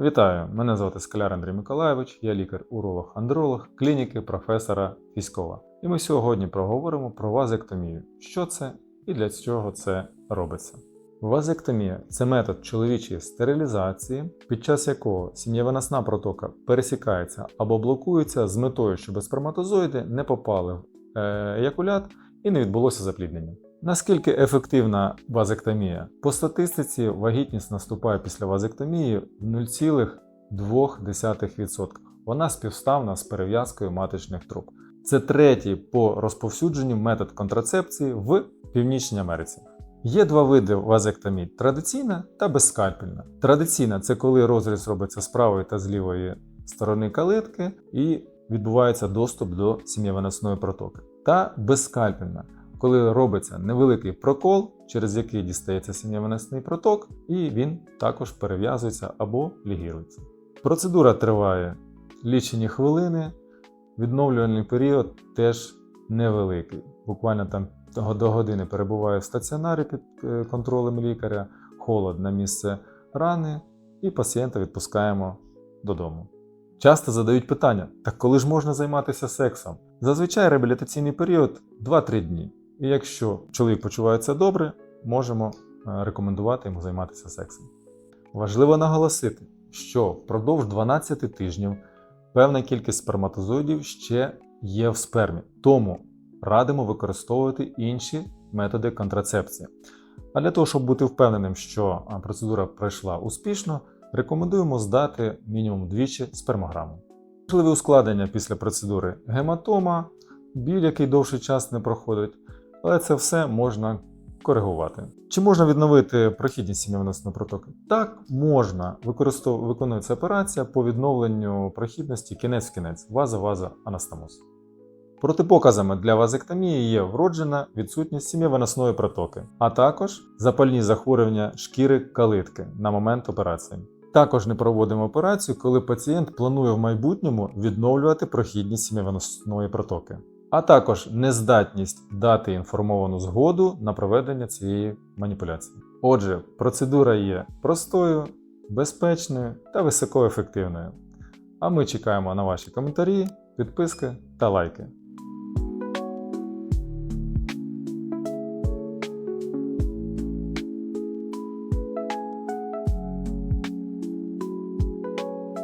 Вітаю! Мене звати Скаляр Андрій Миколаєвич, я лікар-уролог-андролог клініки професора Фіськова. І ми сьогодні проговоримо про вазектомію. Що це і для чого це робиться. Вазектомія це метод чоловічої стерилізації, під час якого сім'євиносна протока пересікається або блокується з метою, щоб сперматозоїди не попали в е, еякулят і не відбулося запліднення. Наскільки ефективна вазектомія? По статистиці вагітність наступає після вазектомії в 0,2%. Вона співставна з перев'язкою маточних труб. Це третій по розповсюдженню метод контрацепції в Північній Америці. Є два види вазектомії: традиційна та безскальпельна. Традиційна це коли розріз робиться з правої та з лівої сторони калитки і відбувається доступ до сім'євиносної протоки. Та безскальпельна коли робиться невеликий прокол, через який дістається сім'євиносний проток, і він також перев'язується або лігірується. Процедура триває лічені хвилини, відновлювальний період теж невеликий. Буквально там до години перебуває в стаціонарі під е, контролем лікаря, холод на місце рани, і пацієнта відпускаємо додому. Часто задають питання: так коли ж можна займатися сексом? Зазвичай реабілітаційний період 2-3 дні. І якщо чоловік почувається добре, можемо е, рекомендувати йому займатися сексом. Важливо наголосити, що впродовж 12 тижнів певна кількість сперматозоїдів ще є в спермі, тому радимо використовувати інші методи контрацепції. А для того, щоб бути впевненим, що процедура пройшла успішно, рекомендуємо здати мінімум двічі спермограму. Можливі ускладнення після процедури гематома, біль, який довший час не проходить, але це все можна коригувати. Чи можна відновити прохідність сім'євиносної протоки? Так, можна. Використов... Виконується операція по відновленню прохідності кінець в кінець, ваза-ваза анастомоз. Протипоказами для вазектомії є вроджена відсутність сім'євиносної протоки, а також запальні захворювання шкіри калитки на момент операції. Також не проводимо операцію, коли пацієнт планує в майбутньому відновлювати прохідність сім'євиносної протоки, а також нездатність дати інформовану згоду на проведення цієї маніпуляції. Отже, процедура є простою, безпечною та високоефективною. А ми чекаємо на ваші коментарі, підписки та лайки.